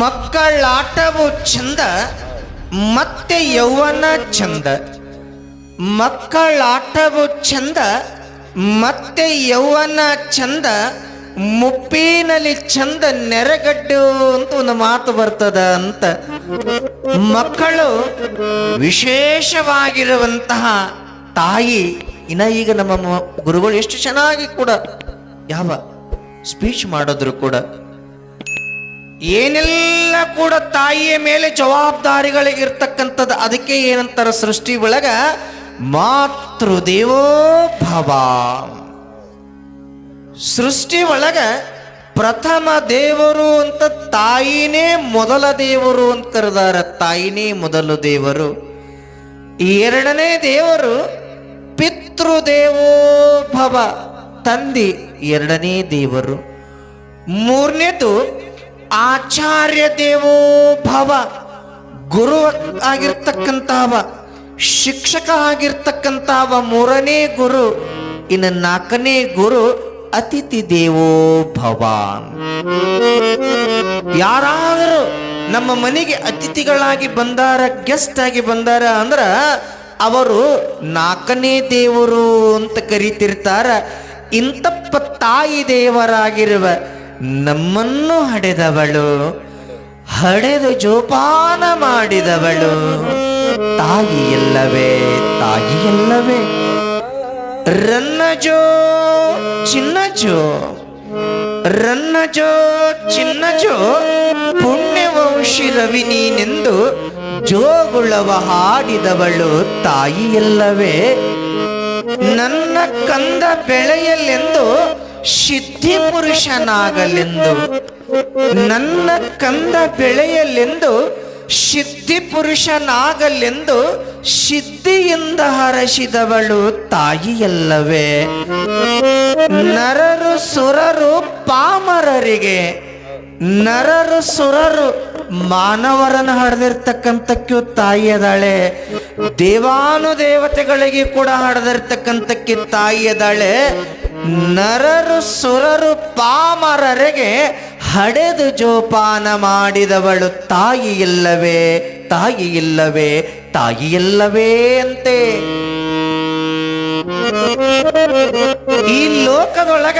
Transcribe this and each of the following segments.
ಮಕ್ಕಳಾಟವು ಚಂದ, ಮತ್ತೆ ಯೌವನ ಚಂದ. ಮಕ್ಕಳಾಟವು ಚಂದ, ಮತ್ತೆ ಯೌವನ ಚಂದ. ಮುಪ್ಪಿನಲ್ಲಿ ಚಂದ ನೆರೆಗಡ್ಡು ಅಂತ ಒಂದು ಮಾತು ಬರ್ತದ ಅಂತ. ಮಕ್ಕಳು ವಿಶೇಷವಾಗಿರುವಂತಹ ತಾಯಿ, ಇನ್ನ ಈಗ ನಮ್ಮ ಗುರುಗಳು ಎಷ್ಟು ಚೆನ್ನಾಗಿ ಕೂಡ ಯಾವ ಸ್ಪೀಚ್ ಮಾಡಿದ್ರು ಕೂಡ ಏನೆಲ್ಲ ಕೂಡ ತಾಯಿಯ ಮೇಲೆ ಜವಾಬ್ದಾರಿಗಳಿಗಿರ್ತಕ್ಕಂಥದ್ದು, ಅದಕ್ಕೆ ಏನಂತಾರ ಸೃಷ್ಟಿ ಒಳಗ? ಮಾತೃದೇವೋ ಭವ. ಸೃಷ್ಟಿ ಒಳಗ ಪ್ರಥಮ ದೇವರು ಅಂತ ತಾಯಿನೇ ಮೊದಲ ದೇವರು ಅಂತ ಕರೆದಾರ. ತಾಯಿನೇ ಮೊದಲು ದೇವರು. ಎರಡನೇ ದೇವರು ಪಿತೃದೇವೋ ಭವ. ತಂದೆ ಎರಡನೇ ದೇವರು. ಮೂರನೇದು ಆಚಾರ್ಯ ದೇವೋ ಭವ, ಗುರು ಆಗಿರ್ತಕ್ಕಂಥವ ಶಿಕ್ಷಕ ಆಗಿರ್ತಕ್ಕಂಥವ ಮೂರನೇ ಗುರು, ಇನ್ನು ನಾಲ್ಕನೇ ಗುರು ಅತಿಥಿ ದೇವೋ ಭವ. ಯಾರಾದರೂ ನಮ್ಮ ಮನೆಗೆ ಅತಿಥಿಗಳಾಗಿ ಬಂದಾರ ಗೆಸ್ಟ್ ಆಗಿ ಬಂದಾರ ಅಂದ್ರ ಅವರು ನಾಲ್ಕನೇ ದೇವರು ಅಂತ ಕರೀತಿರ್ತಾರ. ಇಂತಪ್ಪ ತಾಯಿ ದೇವರಾಗಿರುವ ನಮ್ಮನ್ನು ಹಡೆದವಳು, ಹಡೆದು ಜೋಪಾನ ಮಾಡಿದವಳು. ತಾಯಿ ಎಲ್ಲವೇ ತಾಯಿ ಎಲ್ಲವೇ ರನ್ನಜೋ, ಚಿನ್ನಜೋ ರನ್ನಜೋ, ಚಿನ್ನಜೋ ಪುಣ್ಯವಂಶಿ ರವಿ ನೀನೆಂದು ಜೋಗುಳವ ಹಾಡಿದವಳು, ತಾಯಿಯಲ್ಲವೇ. ನನ್ನ ಕಂದ ಬೆಳೆಯಲೆಂದು ಸಿದ್ಧಿ ಪುರುಷನಾಗಲೆಂದು, ನನ್ನ ಕಂದ ಬೆಳೆಯಲೆಂದು, ಸಿದ್ಧಿ ಪುರುಷನಾಗಲೆಂದು ಸಿದ್ಧಿಯಿಂದ ಹರಸಿದವಳು ತಾಯಿಯಲ್ಲವೇ. ನರರು ಸುರರು ಪಾಮರರಿಗೆ, ನರರು ಸುರರು ಮಾನವರನ್ನು ಹಡೆದಿರ್ತಕ್ಕಂಥಕ್ಕೂ ತಾಯಿ ದೇವಾನು ದೇವತೆಗಳಿಗೆ ಕೂಡ ಹಡೆದಿರ್ತಕ್ಕಂಥಕ್ಕೆ ತಾಯಿ ಅದಾಳೆ ನರರು ಸುರರು ಪಾಮರರಿಗೆ ಹಡೆದು ಜೋಪಾನ ಮಾಡಿದವಳು ತಾಯಿ ಇಲ್ಲವೇ ತಾಯಿ ಇಲ್ಲವೇ ತಾಯಿ ಇಲ್ಲವೇ ಅಂತೆ. ಈ ಲೋಕದೊಳಗ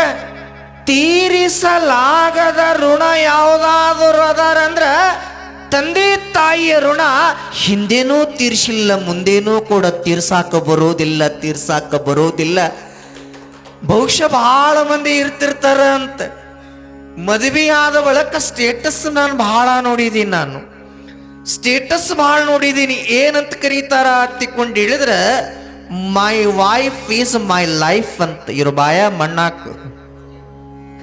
ತೀರಿಸಲಾಗದ ಋಣ ಯಾವುದಾದರೂ ಅದಾರಂದ್ರ ತಂದೆ ತಾಯಿಯ ಋಣ ಹಿಂದೇನೂ ತೀರ್ಸಿಲ್ಲ, ಮುಂದೇನೂ ಕೂಡ ತೀರ್ಸಾಕ ಬರೋದಿಲ್ಲ ತೀರ್ಸಾಕ ಬರೋದಿಲ್ಲ. ಬಹುಶಃ ಬಹಳ ಮಂದಿ ಇರ್ತಿರ್ತಾರ ಅಂತ. ಮದುವೆ ಆದ ಬಳಿಕ ಸ್ಟೇಟಸ್ ನಾನು ಬಹಳ ನೋಡಿದ್ದೀನಿ ನಾನು. ಸ್ಟೇಟಸ್ ಬಹಳ ನೋಡಿದ್ದೀನಿ ಏನಂತ ಕರೀತಾರ ತಿಕ್ಕೊಂಡು ಹೇಳಿದ್ರೆ my wife is my life ಅಂತ. ಇರು ಬಾಯ ಮಣ್ಣಾಕು.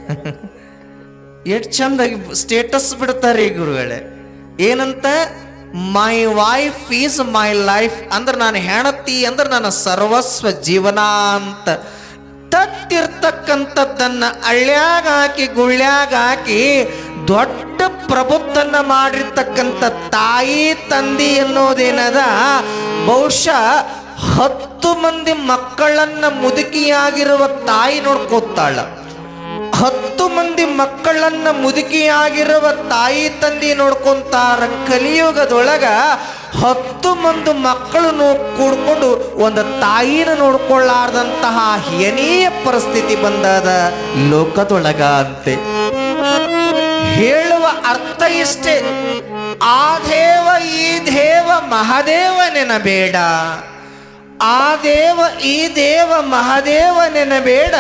ಎಷ್ಟು ಚಂದಾಗಿ ಸ್ಟೇಟಸ್ ಬಿಡ್ತಾರೆ ಈ ಗುರುಗಳೇ. ಏನಂತ my wife is my life ಅಂದ್ರೆ ನಾನು ಹೆಣತಿ, ಅಂದ್ರೆ ನನ್ನ ಸರ್ವಸ್ವ ಜೀವನ ಅಂತ. ತತ್ತಿರ್ತಕ್ಕಂಥದ್ದನ್ನ ಹಳ್ಳ್ಯಾಗ ಹಾಕಿ ಗುಳ್ಳ್ಯಾಗ ಹಾಕಿ ದೊಡ್ಡ ಪ್ರಬುದ್ಧನ್ನ ಮಾಡಿರ್ತಕ್ಕಂಥ ತಾಯಿ, ತಂದಿ ಅನ್ನೋದೇನದ? ಬಹುಶಃ ಹತ್ತು ಮಂದಿ ಮಕ್ಕಳನ್ನ ಮುದುಕಿಯಾಗಿರುವ ತಾಯಿ ನೋಡ್ಕೋತಾಳ. ಮಂದಿ ಮಕ್ಕಳನ್ನ ಮುದುಕಿಯಾಗಿರುವ ತಾಯಿ ತಂದೆ ನೋಡ್ಕೊಂತಾರ ಕಲಿಯುಗದೊಳಗ ಹತ್ತು ಮಂದಿ ಮಕ್ಕಳನ್ನು ಕೂಡ್ಕೊಂಡು ಒಂದು ತಾಯಿನ ನೋಡ್ಕೊಳ್ಳಾರ್ದಂತಹ ಹೀನೀಯ ಪರಿಸ್ಥಿತಿ ಬಂದದ ಲೋಕದೊಳಗ ಅಂತೆ ಹೇಳುವ ಅರ್ಥ ಇಷ್ಟೇ. ಆ ದೇವ, ಈ ದೇವ ಮಹಾದೇವ ನೆನಬೇಡ. ಆ ದೇವ, ಈ ದೇವ ಮಹಾದೇವ ನೆನಬೇಡ.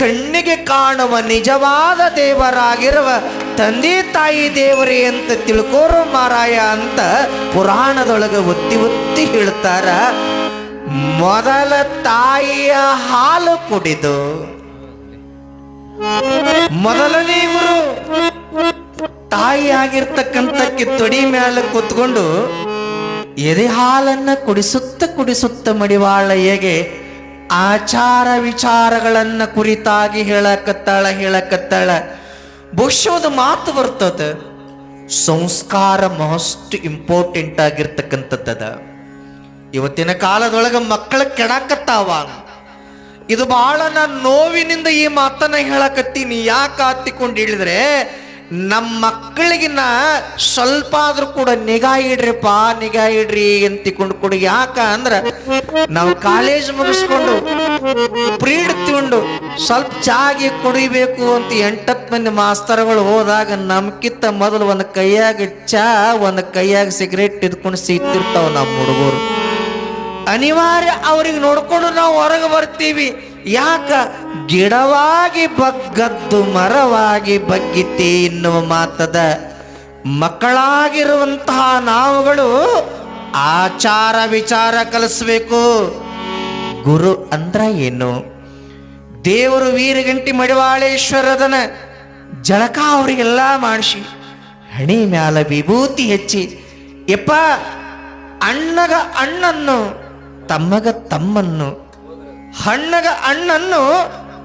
ಕಣ್ಣಿಗೆ ಕಾಣುವ ನಿಜವಾದ ದೇವರಾಗಿರುವ ತಂದೆ ತಾಯಿ ದೇವರೇ ಅಂತ ತಿಳ್ಕೋರು ಮಾರಾಯ ಅಂತ ಪುರಾಣದೊಳಗೆ ಒತ್ತಿ ಒತ್ತಿ ಹೇಳ್ತಾರ. ಮೊದಲ ತಾಯಿಯ ಹಾಲು ಕುಡಿದು ಮೊದಲನೇ ಇವರು ತಾಯಿ ಆಗಿರ್ತಕ್ಕಂಥಕ್ಕೆ ತೊಡಿ ಮ್ಯಾಲ ಕೂತ್ಕೊಂಡು ಎದೆ ಹಾಲನ್ನ ಕುಡಿಸುತ್ತ ಕುಡಿಸುತ್ತ ಮಡಿವಾಳಯ್ಯಗೆ ಆಚಾರ ವಿಚಾರಗಳನ್ನ ಕುರಿತಾಗಿ ಹೇಳಕತ್ತಾಳ ಹೇಳಕತ್ತಾಳ. ಬಹುಶಃ ಮಾತು ಬರ್ತದ. ಸಂಸ್ಕಾರ ಮೋಸ್ಟ್ ಇಂಪಾರ್ಟೆಂಟ್ ಆಗಿರ್ತಕ್ಕಂಥದ್ದದ. ಇವತ್ತಿನ ಕಾಲದೊಳಗೆ ಮಕ್ಕಳ ಕೆಣಕತ್ತಾವ. ಇದು ಬಹಳ ನಾನು ನೋವಿನಿಂದ ಈ ಮಾತನ್ನ ಹೇಳಕತ್ತೀನಿ. ಯಾಕೆ ಹತ್ತಿಕೊಂಡು ಹೇಳಿದ್ರೆ ನಮ್ಮ ಮಕ್ಕಳಿಗಿನ್ನ ಸ್ವಲ್ಪ ಆದ್ರೂ ಕೂಡ ನಿಗಾ ಇಡ್ರಿಪ್ಪ, ನಿಗಾ ಇಡ್ರಿ ಅಂತಿಕೊಂಡು ಕೊಡಿ. ಯಾಕ ಅಂದ್ರ ನಾವು ಕಾಲೇಜ್ ಮುಗಿಸ್ಕೊಂಡು ಪ್ರೀಡ್ ತಿಂಡು ಸ್ವಲ್ಪ ಚಾಗಿ ಕುಡಿಬೇಕು ಅಂತ ಎಂಟತ್ ಮಂದಿ ಮಾಸ್ತರ್ಗಳು ಹೋದಾಗ ನಮ್ಕಿತ್ತ ಮೊದಲು ಒಂದು ಕೈಯಾಗ ಚಾ, ಒಂದು ಕೈಯಾಗ ಸಿಗರೇಟ್ ಇದ್ಕೊಂಡು ಸಿಗ್ತಿರ್ತಾವ ನಮ್ಮ ಹುಡುಗರು. ಅನಿವಾರ್ಯ ಅವ್ರಿಗೆ ನೋಡ್ಕೊಂಡು ನಾವು ಹೊರಗೆ ಬರ್ತೀವಿ. ಯಾಕ ಗಿಡವಾಗಿ ಬಗ್ಗದ್ದು ಮರವಾಗಿ ಬಗ್ಗಿತಿ ಎನ್ನುವ ಮಾತದ ಮಕ್ಕಳಾಗಿರುವಂತಹ ನಾವುಗಳು ಆಚಾರ ವಿಚಾರ ಕಲಿಸ್ಬೇಕು. ಗುರು ಅಂದ್ರ ಏನು? ದೇವರು ವೀರಗಂಟಿ ಮಡಿವಾಳೇಶ್ವರದನ ಜಳಕ ಅವರಿಗೆಲ್ಲ ಮಾಡಿಸಿ, ಹಣಿ ಮ್ಯಾಲ ವಿಭೂತಿ ಹೆಚ್ಚಿ ಯಪ್ಪ ಅಣ್ಣಗ ಅಣ್ಣನ್ನು ತಮ್ಮಗ ತಮ್ಮನ್ನು ಹಣ್ಣಗ ಅಣ್ಣನ್ನು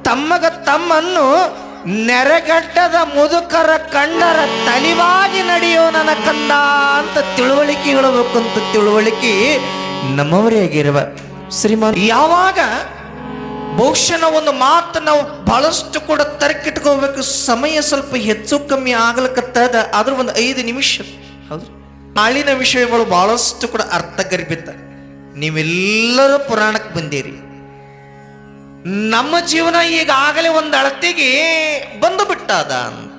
ತಮ್ಮಗ ತಮ್ಮನ್ನು ನೆರೆಗಟ್ಟದ ಮುದುಕರ ಕಣ್ಣರ ತಲಿವಾಗಿ ನಡೆಯೋ ನನ್ನ ಕಂದ ಅಂತ ತಿಳುವಳಿಕೆ ಹೇಳಬೇಕು ಅಂತ ತಿಳುವಳಿಕೆ ನಮ್ಮವರೇ ಆಗಿರುವ ಶ್ರೀಮಾನ್. ಯಾವಾಗ ಬಹುಶಃ ಒಂದು ಮಾತು ನಾವು ಬಹಳಷ್ಟು ಕೂಡ ತರಕಿಟ್ಕೋಬೇಕು, ಸಮಯ ಸ್ವಲ್ಪ ಹೆಚ್ಚು ಕಮ್ಮಿ ಆಗ್ಲಕ್ಕತ್ತದ ಆದ್ರ ಒಂದು ಐದು ನಿಮಿಷ. ಹೌದು. ನಾಳಿನ ವಿಷಯಗಳು ಬಹಳಷ್ಟು ಕೂಡ ಅರ್ಥ ಗರ್ಭಿತ ನೀವೆಲ್ಲರೂ ಪುರಾಣಕ್ಕೆ ಬಂದಿರಿ. ನಮ್ಮ ಜೀವನ ಈಗಾಗಲೇ ಒಂದು ಅಳತೆಗೆ ಬಂದು ಬಿಟ್ಟದ ಅಂತ.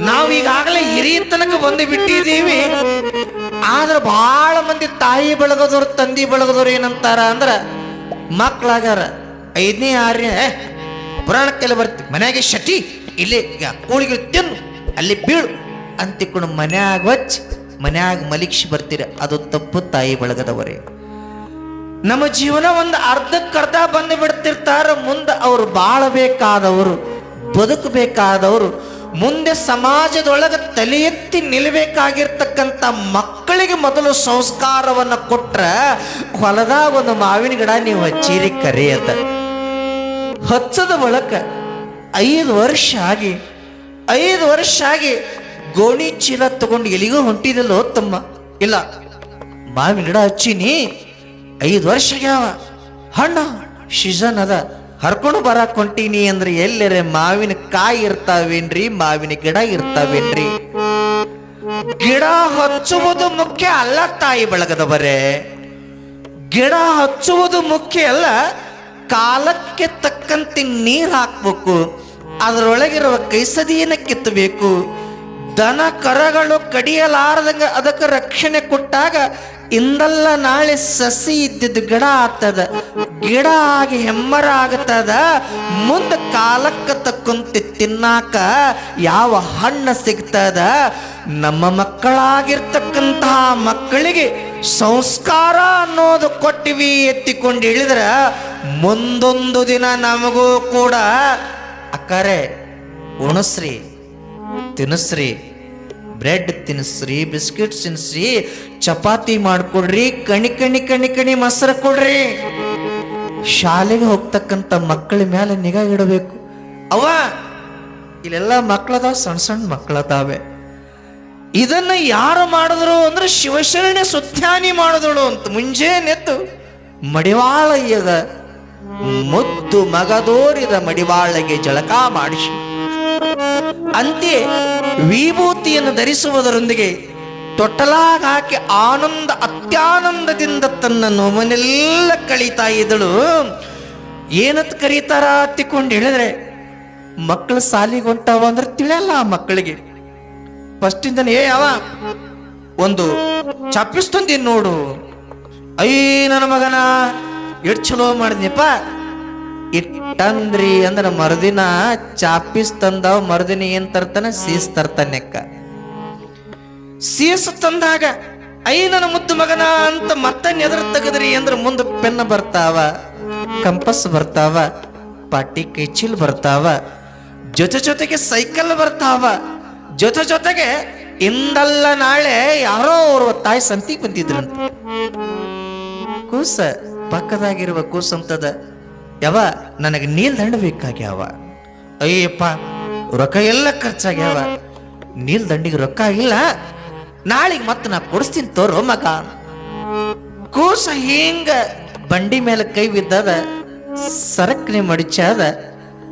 ನಾವು ಈಗಾಗಲೇ ಹಿರಿಯ ತನಕ ಬಂದು ಬಿಟ್ಟಿದ್ದೀವಿ. ಆದ್ರೆ ಬಹಳ ಮಂದಿ ತಾಯಿ ಬೆಳಗದವ್ರು ತಂದಿ ಬೆಳಗದವ್ರು ಏನಂತಾರ ಅಂದ್ರ ಮಕ್ಕಳಾಗಾರ ಐದನೇ ಆರನೇ "ಏ, ಪುರಾಣಕ್ಕೆಲ್ಲ ಬರ್ತಿ ಮನೆಯಾಗೆ ಶಟಿ ಇಲ್ಲಿ ಕೋಳಿಗೆ ತಿನ್ನು ಅಲ್ಲಿ ಬೀಳು ಅಂತಿಕೊಂಡು ಮನ್ಯಾಗ ವಚ್ ಮನ್ಯಾಗ ಮಲಿಕ್ಷಿ ಬರ್ತೀರ. ಅದು ತಪ್ಪು ತಾಯಿ ಬೆಳಗದವರೇ. ನಮ್ಮ ಜೀವನ ಒಂದು ಅರ್ಧಕ್ಕರ್ಧ ಬಂದು ಬಿಡ್ತಿರ್ತಾರ, ಮುಂದೆ ಅವರು ಬಾಳಬೇಕಾದವರು, ಬದುಕಬೇಕಾದವರು, ಮುಂದೆ ಸಮಾಜದೊಳಗೆ ತಲೆ ಎತ್ತಿ ನಿಲ್ಲಬೇಕಾಗಿರ್ತಕ್ಕಂಥ ಮಕ್ಕಳಿಗೆ ಮೊದಲು ಸಂಸ್ಕಾರವನ್ನು ಕೊಟ್ರ ಹೊಲದಾಗ ಒಂದು ಮಾವಿನ ಗಿಡ ನೀವು ಹಚ್ಚಿರಿ ಕರೆಯದ ಹಚ್ಚದ ಬಳಕ ಐದು ವರ್ಷ ಆಗಿ, ಐದು ವರ್ಷ ಆಗಿ ಗೋಣಿ ಚೀಲ ತಗೊಂಡು ಎಲ್ಲಿಗೂ ಹೊಂಟಿದಿಲ್ಲೋ ತಮ್ಮ. ಇಲ್ಲ, ಮಾವಿನ ಗಿಡ ಹಚ್ಚಿನಿ. ಐದು ವರ್ಷ ಯಾವ ಹಣ್ಣ ಸೀಸನ್ ಅದ. ಹರ್ಕೊಂಡು ಬರಕ್ ಹೊಂಟೀನಿ ಅಂದ್ರೆ ಎಲ್ಲರೆ ಮಾವಿನ ಕಾಯಿ ಇರ್ತಾವೇನ್ರಿ? ಮಾವಿನ ಗಿಡ ಇರ್ತಾವೇನ್ರಿ? ಗಿಡ ಹಚ್ಚುವುದು ಮುಖ್ಯ ಅಲ್ಲ ತಾಯಿ ಬಳಗದವರೇ. ಗಿಡ ಹಚ್ಚುವುದು ಮುಖ್ಯ ಅಲ್ಲ, ಕಾಲಕ್ಕೆ ತಕ್ಕಂತೆ ನೀರು ಹಾಕ್ಬೇಕು. ಅದರೊಳಗಿರುವ ಕೈಸದಿಯನ್ನು ಕಿತ್ತಬೇಕು. ದನ ಕರಗಳು ಕಡಿಯಲಾರದಂಗ ಅದಕ್ಕೆ ರಕ್ಷಣೆ ಕೊಟ್ಟಾಗ ಇಂದಲ್ಲ ನಾಳೆ ಸಸಿ ಇದ್ದಿದ್ದು ಗಿಡ ಆಗ್ತದ, ಗಿಡ ಆಗಿ ಹೆಮ್ಮರ ಆಗ್ತದ, ಮುಂದೆ ಕಾಲಕ್ಕೆ ತಕ್ಕಂತೆ ತಿನ್ನಾಕ ಯಾವ ಹಣ್ಣು ಸಿಗ್ತದ? ನಮ್ಮ ಮಕ್ಕಳಾಗಿರ್ತಕ್ಕಂತಹ ಮಕ್ಕಳಿಗೆ ಸಂಸ್ಕಾರ ಅನ್ನೋದು ಕೊಟ್ಟಿವಿ ಎತ್ತಿಕೊಂಡು ಇಳಿದ್ರ ಮುಂದೊಂದು ದಿನ ನಮಗೂ ಕೂಡ, ಅಕ್ಕರೆ, ಉಣಸ್ರಿ ತಿನ್ನಿಸ್ರಿ ಬ್ರೆಡ್ ತಿನ್ನಿಸ್ರಿ, ಬಿಸ್ಕಿಟ್ ತಿನ್ನಿಸ್ರಿ, ಚಪಾತಿ ಮಾಡಿಕೊಡ್ರಿ, ಕಣಿ ಕಣಿ ಕಣಿ ಕಣಿ ಮೊಸರು ಕೊಡ್ರಿ. ಶಾಲೆಗೆ ಹೋಗ್ತಕ್ಕಂಥ ಮಕ್ಕಳ ಮೇಲೆ ನಿಗಾ ಇಡಬೇಕು. ಅವ ಇಲ್ಲೆಲ್ಲ ಮಕ್ಕಳದಾವ ಸಣ್ಣ ಸಣ್ಣ ಮಕ್ಕಳದಾವೆ ಇದನ್ನ ಯಾರು ಮಾಡಿದ್ರು ಅಂದ್ರೆ ಶಿವಶರಣೆ ಸುತ್ಯಾನಿ ಮಾಡಿದಳು ಅಂತ ಮುಂಜಾನೆದ್ದು ಮಡಿವಾಳಯ್ಯದ ಮುದ್ದು ಮಗದೋರಿದ ಮಡಿವಾಳಗೆ ಜಳಕ ಮಾಡಿಸಿ. ಅಂತೆ ವಿಭೂತಿಯನ್ನು ಧರಿಸುವುದರೊಂದಿಗೆ ತೊಟ್ಟಲಾಗಾಕಿ ಆನಂದ, ಅತ್ಯಾನಂದದಿಂದ ತನ್ನ ನೋವನೆಲ್ಲ ಕಳೀತಾ ಇದ್ದಳು. ಏನತ್ ಕರೀತಾರ ಅತ್ತಿಕೊಂಡು ಹೇಳಿದ್ರೆ ಮಕ್ಕಳು ಸಾಲಿಗೆ ಹೊಂಟಾವ ಅಂದ್ರೆ ತಿಳಿಯಲ್ಲ ಆ ಮಕ್ಕಳಿಗೆ. ಫಸ್ಟಿಂದನೇ ಏ ಯಾವ, ಒಂದು ಚಾಪಿಸ್ತಂದಿ ನೋಡು. ಐ ನನ್ನ ಮಗನ, ಎಷ್ಟು ಚಲೋ ಮಾಡಿದ್ನಿಪ್ಪ. ಇಟ್ಟಂದ್ರಿ ಅಂದ್ರೆ ಮರುದಿನ ಚಾಪಿಸ್ ತಂದಾವ್, ಮರುದಿನ ಏನ್ ತರ್ತಾನೆ? ಸೀಸ್ ತರ್ತಾನೆಕ್ಕ ಸೀಸ್ ತಂದಾಗ ಐ ನನ್ನ ಮುದ್ದು ಮಗನ ಅಂತ ಮತ್ತೆ ನೆದರ್ ತೆಗದ್ರಿ ಅಂದ್ರೆ ಮುಂದೆ ಪೆನ್ ಬರ್ತಾವ, ಕಂಪಸ್ ಬರ್ತಾವ, ಪಾಟಿ ಕೈಚಿಲ್ ಬರ್ತಾವ, ಜೊತೆ ಜೊತೆಗೆ ಸೈಕಲ್ ಬರ್ತಾವ. ಜೊತೆ ಜೊತೆಗೆ ಇಂದಲ್ಲ ನಾಳೆ ಯಾರೋ ಅವ್ರ ತಾಯಿ ಸಂತಿಗೆ ಬಂದಿದ್ರಂತ ಕೂಸ ಪಕ್ಕದಾಗಿರುವ ಕೂಸ ಅಂತದ ಯಾವ ನನಗೆ ನೀಲ್ ದಂಡ ಬೇಕಾಗ್ಯಾವ. ಅಯ್ಯಪ್ಪ ರೊಕ್ಕ ಎಲ್ಲ ಖರ್ಚಾಗ್ಯಾವ. ನೀಲ್ ದಂಡಿಗೆ ರೊಕ್ಕ ಆಗಿಲ್ಲ. ನಾಳೆಗೆ ಮತ್ತೆ ನಾ ಕೊಡಿಸ್ತೀನಿ ತೋರೋ ಮಗ. ಕೂಸ ಹಿಂಗ ಬಂಡಿ ಮೇಲೆ ಕೈ ಬಿದ್ದದ, ಸರಕ್ನೆ ಮಡಿಚಾದ,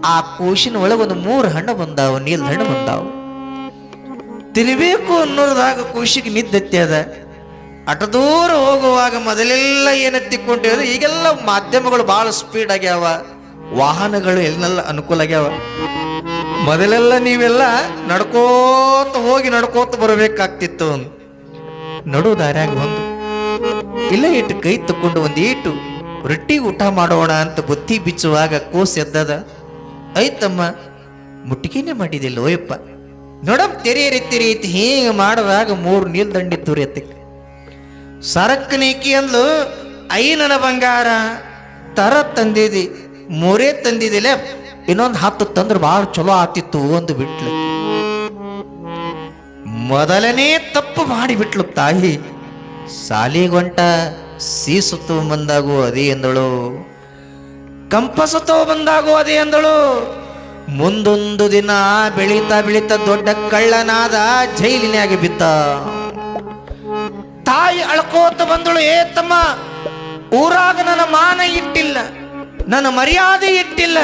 ಆ ಕೂಸಿನ ಒಳಗೆ ಒಂದು ಮೂರು ಹಣ್ಣು ಬಂದಾವ, ನೀಲ್ ಹಣ್ಣು ಬಂದಾವ. ತಿನ್ಬೇಕು ಅನ್ನೋದಾಗ ಕೂಸಿಗೆ ನಿದ್ದೆತ್ತಿ ಅದ. ಅಟ ದೂರ ಹೋಗುವಾಗ ಮೊದಲೆಲ್ಲ ಏನೆತ್ತಿಕೊಂಡಿರೋದು ಈಗೆಲ್ಲ ಮಾಧ್ಯಮಗಳು ಭಾಳ ಸ್ಪೀಡ್ ಆಗ್ಯಾವ, ವಾಹನಗಳು ಎಲ್ಲೆಲ್ಲ ಅನುಕೂಲ ಆಗ್ಯಾವ. ಮೊದಲೆಲ್ಲ ನೀವೆಲ್ಲ ನಡ್ಕೋತ ಹೋಗಿ ನಡ್ಕೋತ ಬರಬೇಕಾಗ್ತಿತ್ತು. ನಡು ದಾರ್ಯಾಗ ಒಂದು, ಇಲ್ಲ ಇಟ್ಟು ಕೈ ತಕ್ಕೊಂಡು ಒಂದು ಈಟು, ರೊಟ್ಟಿ ಊಟ ಮಾಡೋಣ ಅಂತ ಬುತ್ತಿ ಬಿಚ್ಚುವಾಗ ಕೂಸ್ ಎದ್ದದ ಐತಮ್ಮ ಮುಟ್ಟಿಗೆನೆ ಮಾಡಿದಿಲ್ಲ ಓಯಪ್ಪ. ನೋಡಮ್ ತೆರೆಯರಿ ತೆರೆಯೈತಿ ಹೀಗೆ ಮಾಡಿದಾಗ ಮೂರು ನೀಲ್ ದಂಡಿ ತುರಿಯತ್ತಕ್ಕೆ ಸರಕ್ಕನೇಕಿ ಅಂದ್ಲು, ಐನನ ಬಂಗಾರ, ತರ ತಂದಿದಿ, ಮೂರೇ ತಂದಿದಿಲ್ಲ ಇನ್ನೊಂದು ಹತ್ತು ತಂದ್ರೆ ಭಾಳ ಚಲೋ ಆತಿತ್ತು ಒಂದು ಬಿಟ್ಲು. ಮೊದಲನೇ ತಪ್ಪು ಮಾಡಿಬಿಟ್ಲು ತಾಯಿ. ಸಾಲಿಗೊಂಟ ಸೀಸು ಬಂದಾಗೂ ಅದೇ ಎಂದಳು ಕಂಪಸ ಬಂದಾಗೂ ಅದೇ ಎಂದಳು ಮುಂದೊಂದು ದಿನ ಬೆಳೀತಾ ಬೆಳೀತಾ ದೊಡ್ಡ ಕಳ್ಳನಾದ ಜೈಲಿನಾಗೆ ಬಿದ್ದ. ತಾಯಿ ಅಳ್ಕೋತ ಬಂದಳು, ಏ ತಮ್ಮ, ಊರಾಗ ನನ್ನ ಮಾನ ಇಟ್ಟಿಲ್ಲ, ನನ್ನ ಮರ್ಯಾದೆ ಇಟ್ಟಿಲ್ಲ,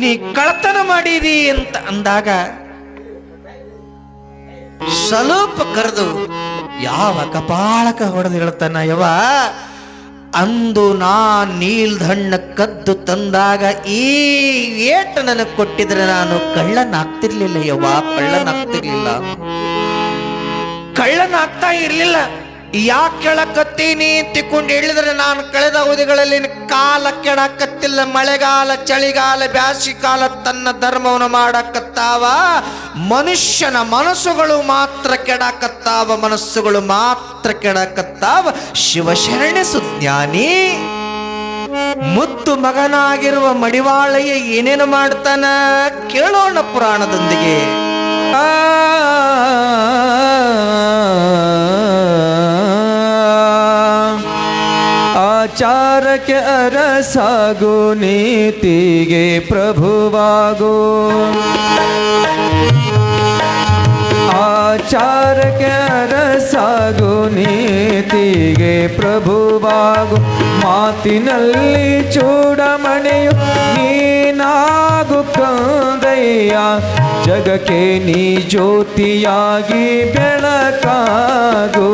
ನೀ ಕಳತನ ಮಾಡಿದಿ ಅಂತ ಅಂದಾಗ ಸ್ವಲ್ಪ ಕರೆದು, ಯಾವ ಕಪಾಳಕ ಹೊಡೆದು ಹೇಳ್ತಾನ ಯವ ಅಂದು ನಾ ನೀಲ್ದಣ್ಣ ಕದ್ದು ತಂದಾಗ ಈ ಏಟ ನನಗೆ ಕೊಟ್ಟಿದ್ರೆ ನಾನು ಕಳ್ಳನಾಗ್ತಿರ್ಲಿಲ್ಲ ಯವ್ವ, ಕಳ್ಳನಾಗ್ತಿರ್ಲಿಲ್ಲ. ಕಳ್ಳನಾಗ್ತಾ ಇರ್ಲಿಲ್ಲ. ಯಾಕೆ ಕೆಳಕತ್ತೀನಿ ತಿಕ್ಕೊಂಡು ಹೇಳಿದ್ರೆ ನಾನು ಕಳೆದ ಅವಧಿಗಳಲ್ಲಿ ಕಾಲ ಕೆಡಕತ್ತಿಲ್ಲ. ಮಳೆಗಾಲ, ಚಳಿಗಾಲ ಬ್ಯಾಸಿಗಾಲ ತನ್ನ ಧರ್ಮವನ್ನು ಮಾಡಕತ್ತಾವ. ಮನುಷ್ಯನ ಮನಸ್ಸುಗಳು ಮಾತ್ರ ಕೆಡಕತ್ತಾವ, ಮನಸ್ಸುಗಳು ಮಾತ್ರ ಕೆಡಕತ್ತಾವ. ಶಿವಶರಣ ಸುಜ್ಞಾನಿ. ಮುತ್ತು ಮಗನಾಗಿರುವ ಮಡಿವಾಳಯ್ಯ ಏನೇನು ಮಾಡ್ತಾನ? ಕೇಳೋಣ ಪುರಾಣದೊಂದಿಗೆ. ಆಚಾರಕ್ಕೆ ಅರಸಾಗು ನೀತಿಗೆ ಪ್ರಭುವಾಗು ಆಚಾರಕ್ಕೆ ಅರಸಾಗು ನೀತಿಗೆ ಪ್ರಭುವಾಗು ಮಾತಿನಲ್ಲಿ ಚೂಡಮಣೆಯು ನೀನಾಗು ಕಂದಯ್ಯ ಜಗಕ್ಕೆ ನೀ ಜ್ಯೋತಿಯಾಗಿ ಬೆಳಕಾಗು.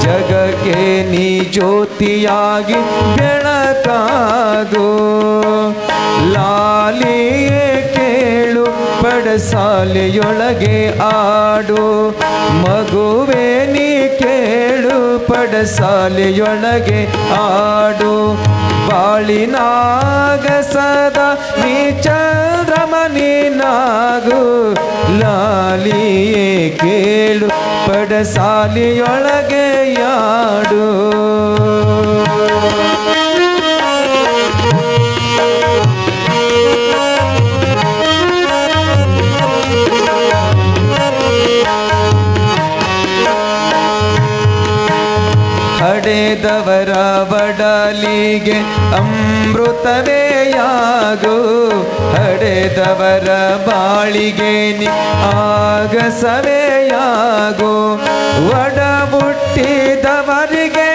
ಜಗಕ್ಕೆ ನೀ ಜ್ಯೋತಿಯಾಗಿ ಬೆಳಕಾಗು. ಲಾಲಿಯೇ ಕೇಳು ಪಡಸಾಲೆಯೊಳಗೆ ಆಡು. ಮಗುವೆ, ನೀ ಕೇಳು ಪಡಸಾಲೆಯೊಳಗೆ ಆಡು. ಬಾಳಿನಾಗ ಸದಾ ನೀ ಚಂದ್ರಮನಿನಾಗು ಲಾಲಿಯೇ ಕೇಳು ಪಡಸಾಲೆಯೊಳಗೆ ಯಾಡು ಬಡಲಿಗೆ ಅಮೃತವೇಯಾಗು. ಹಡೆದವರ ಬಾಳಿಗೆ ನಿ ಆಗಸವೇಯಾಗು. ಒಡಬುಟ್ಟಿದವರಿಗೆ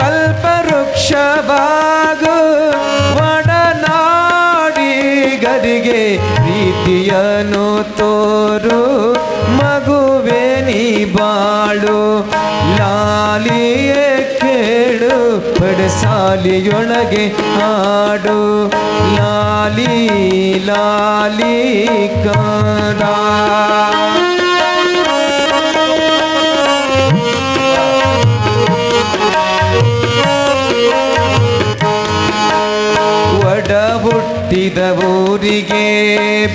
ಕಲ್ಪವೃಕ್ಷವಾಗು. ಒಡನಾಡಿಗರಿಗೆ ಪ್ರೀತಿಯನ್ನು ತೋರು. ಮಗುವೆ ನೀ ಬಾಳು. ಲಾಲಿಯ ಪಡಸಾಲಿಯೊಳಗೆ ಹಾಡು. ಲಾಲಿ ಲಾಲಿ ಕಾಡ ಹುಟ್ಟಿದ ಊರಿಗೆ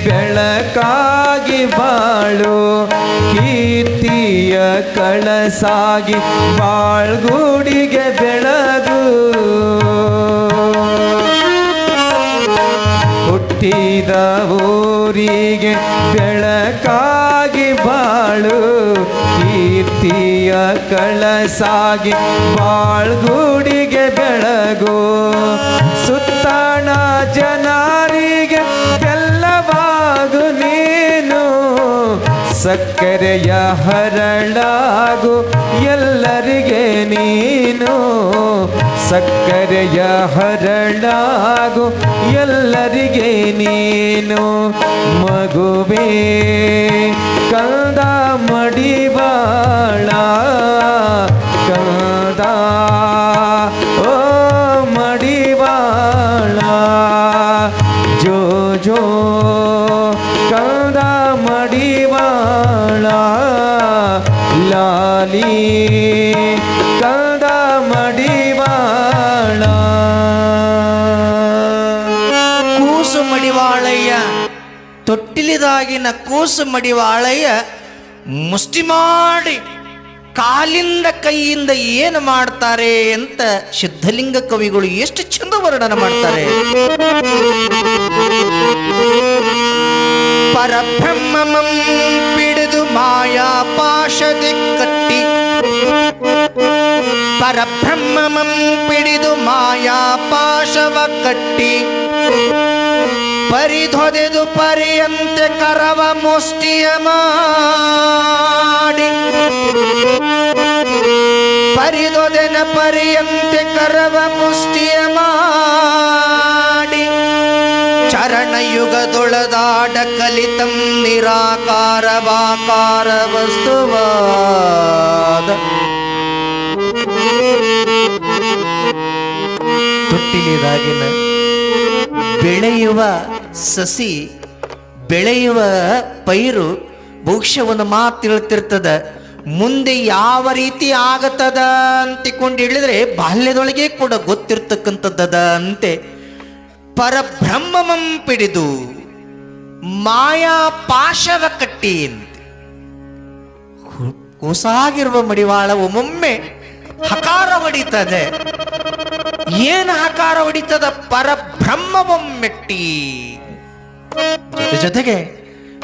ಬೆಳಕಾಗಿ ಬಾಳು. ಕಳಸಾಗಿ ಬಾಳ್ಗೂಡಿಗೆ ಬೆಳಗು. ಹುಟ್ಟಿದ ಊರಿಗೆ ಬೆಳಕಾಗಿ ಬಾಳು. ಕೀರ್ತಿಯ ಕಳಸಾಗಿ ಬಾಳ್ಗೂಡಿಗೆ ಬೆಳಗು. ಸಕ್ಕರೆಯ ಹರಳಾಗು ಎಲ್ಲರಿಗೆ ನೀನು. ಸಕ್ಕರೆಯ ಹರಳಾಗು ಎಲ್ಲರಿಗೆ ನೀನು. ಮಗುವೇ ಕಂದ ಮಡಿವಾಳ ಕಂದ ಓ ಮಡಿವಾಳ ಜೋ ಜೋ ಕಂದ ಮಡಿವಾಳ ಲಾಲಿ ಕಂದ ಮಡಿವಾಳ ಕೂಸು ಮಡಿವಾಳಯ್ಯ ತೊಟ್ಟಿಲಿದಾಗಿನ ಕೂಸು ಮಡಿವಾಳಯ್ಯ ಮುಷ್ಟಿ ಮಾಡಿ ಕಾಲಿಂದ ಕೈಯಿಂದ ಏನು ಮಾಡ್ತಾರೆ ಅಂತ ಸಿದ್ಧಲಿಂಗ ಕವಿಗಳು ಎಷ್ಟು ಚಂದ ವರ್ಣನ ಮಾಡ್ತಾರೆ ಪರಬ್ರಹ್ಮಮಂ ಪಿಡಿದು ಮಾಯಾ ಪಾಶದೆ ಕಟ್ಟಿ ಪರಬ್ರಹ್ಮಮಂ ಪಿಡಿದು ಮಾಯಾ ಪಾಶವ ಕಟ್ಟಿ ಪರಿಧೊದೆದು ಪರಿಯಂತೆ ಕರವ ಮುಷ್ಟಿಯ ಮಾಡಿ ಪರಿದೊದೆನ ಪರಿಯಂತೆ ಕರವ ಮುಷ್ಟಿಯ ಮಾಡಿ ಚರಣಯುಗದೊಳದಾಡ ಕಲಿತಂ ನಿರಾಕಾರವಾಕಾರ ವಸ್ತುವಾದ ತೊಟ್ಟಿಲಿದಾಗಿನ ಬೆಳೆಯುವ ಸಸಿ, ಬೆಳೆಯುವ ಪೈರು ಬಹುಶಃ ಒಂದು ಮಾತು ಮುಂದೆ ಯಾವ ರೀತಿ ಆಗತದ ಅಂತಿಕೊಂಡು ಹೇಳಿದ್ರೆ ಬಾಲ್ಯದೊಳಗೆ ಕೂಡ ಗೊತ್ತಿರ್ತಕ್ಕಂಥದ್ದದ ಅಂತೆ. ಪರಬ್ರಹ್ಮಮಂ ಪಿಡಿದು ಮಾಯಾ ಪಾಶವ ಕಟ್ಟಿ ಅಂತೆ ಕೂಸಾಗಿರುವ ಮಡಿವಾಳ ಒಮ್ಮೊಮ್ಮೆ ಹಕಾರ ಹೊಡಿತದೆ. ಏನು ಆಕಾರ ಹೊಡಿತದ ಪರಬ್ರಹ್ಮವೊಮ್ಮೆಟ್ಟಿ? ಜೊತೆ ಜೊತೆಗೆ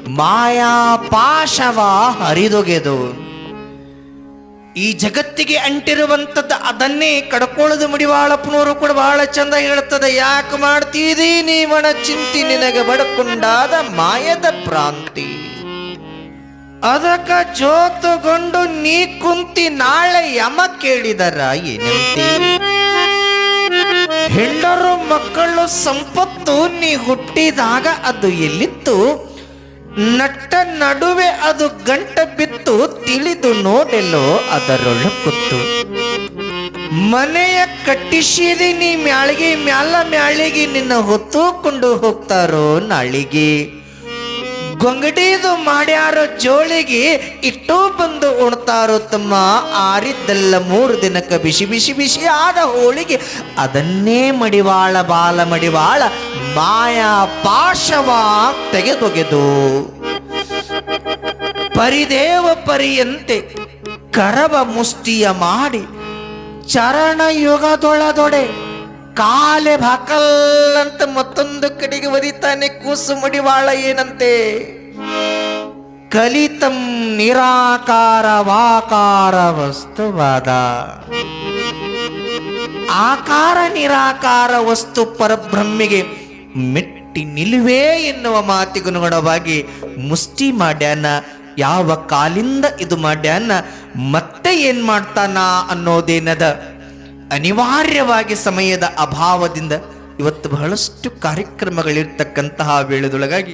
ಮಾಯಾ ಪಾಶವ ಹರಿದೊಗೆದು. ಈ ಜಗತ್ತಿಗೆ ಅಂಟಿರುವಂಥದ್ದು ಅದನ್ನೇ ಕಡ್ಕೊಳ್ಳೋದು ಮುಡಿವಾಳಪ್ಪನವರು ಕೂಡ ಬಹಳ ಚಂದ ಹೇಳ್ತದೆ. ಯಾಕೆ ಮಾಡ್ತೀರಿ ನೀವಣ ಚಿಂತಿ ನಿನಗೆ ಬಡಕೊಂಡಾದ ಮಾಯದ ಪ್ರಾಂತಿ? ಅದಕ್ಕ ಜೋತುಗೊಂಡು ನೀ ಕುಂತಿ ನಾಳೆ ಯಮ ಕೇಳಿದರ ಏನಂತೆ? ಹೆಂಡರು ಮಕ್ಕಳು ಸಂಪತ್ತು ನೀ ಹುಟ್ಟಿದಾಗ ಅದು ಎಲ್ಲಿತ್ತು? ನಟ್ಟ ನಡುವೆ ಅದು ಗಂಟ ಬಿತ್ತು, ತಿಳಿದು ನೋಡೆಲ್ಲೋ ಅದರೊಳಕುತ್ತು ಮನೆಯ ಕಟ್ಟಿಸಿದಿ ನೀ ಮ್ಯಾಳಿಗೆ, ಮ್ಯಾಲ ಮ್ಯಾಳಿಗೆ ನಿನ್ನ ಹೊತ್ತುಕೊಂಡು ಹೋಗ್ತಾರೋ ನಾಳಿಗೆ? ಗೊಂಗಡಿದು ಮಾಡ್ಯಾರೋ ಜೋಳಿಗೆ ಇಟ್ಟು ಬಂದು ಉಣ್ತಾರೋ ತಮ್ಮ. ಆರಿದ್ದೆಲ್ಲ ಮೂರು ದಿನಕ್ಕೆ ಬಿಸಿ ಬಿಸಿ ಬಿಸಿ ಆದ ಹೋಳಿಗೆ. ಅದನ್ನೇ ಮಡಿವಾಳ, ಬಾಲ ಮಡಿವಾಳ, ಮಾಯಾ ಪಾಶವ ತೆಗೆದೊಗೆದು. ಪರಿದೇವ ಪರಿಯಂತೆ ಕರವ ಮುಷ್ಟಿಯ ಮಾಡಿ ಚರಣ ಯುಗದೊಳದೊಡೆ ಕಾಲೆ ಭಾಕಲ್ಲಂತ ಮತ್ತೊಂದು ಕಡೆಗೆ ಒದಿತಾನೆ, ಕೂಸು ಮಡಿವಾಳ ಏನಂತೆ? ಕಲಿತಂ ನಿರಾಕಾರ ವಾಕಾರ ವಸ್ತುವಾದ. ಆಕಾರ ನಿರಾಕಾರ ವಸ್ತು ಪರಬ್ರಹ್ಮಿಗೆ ಮೆಟ್ಟಿ ನಿಲುವೆ ಎನ್ನುವ ಮಾತಿಗನುಗುಣವಾಗಿ ಮುಷ್ಟಿ ಮಾಡ್ಯಾನ, ಯಾವ ಕಾಲಿಂದ ಇದು ಮಾಡ್ಯಾನ, ಮತ್ತೆ ಏನ್ ಮಾಡ್ತಾನ ಅನ್ನೋದೇನದ ಅನಿವಾರ್ಯವಾಗಿ ಸಮಯದ ಅಭಾವದಿಂದ ಇವತ್ತು ಬಹಳಷ್ಟು ಕಾರ್ಯಕ್ರಮಗಳಿರ್ತಕ್ಕಂತಹ ವೇಳೆದೊಳಗಾಗಿ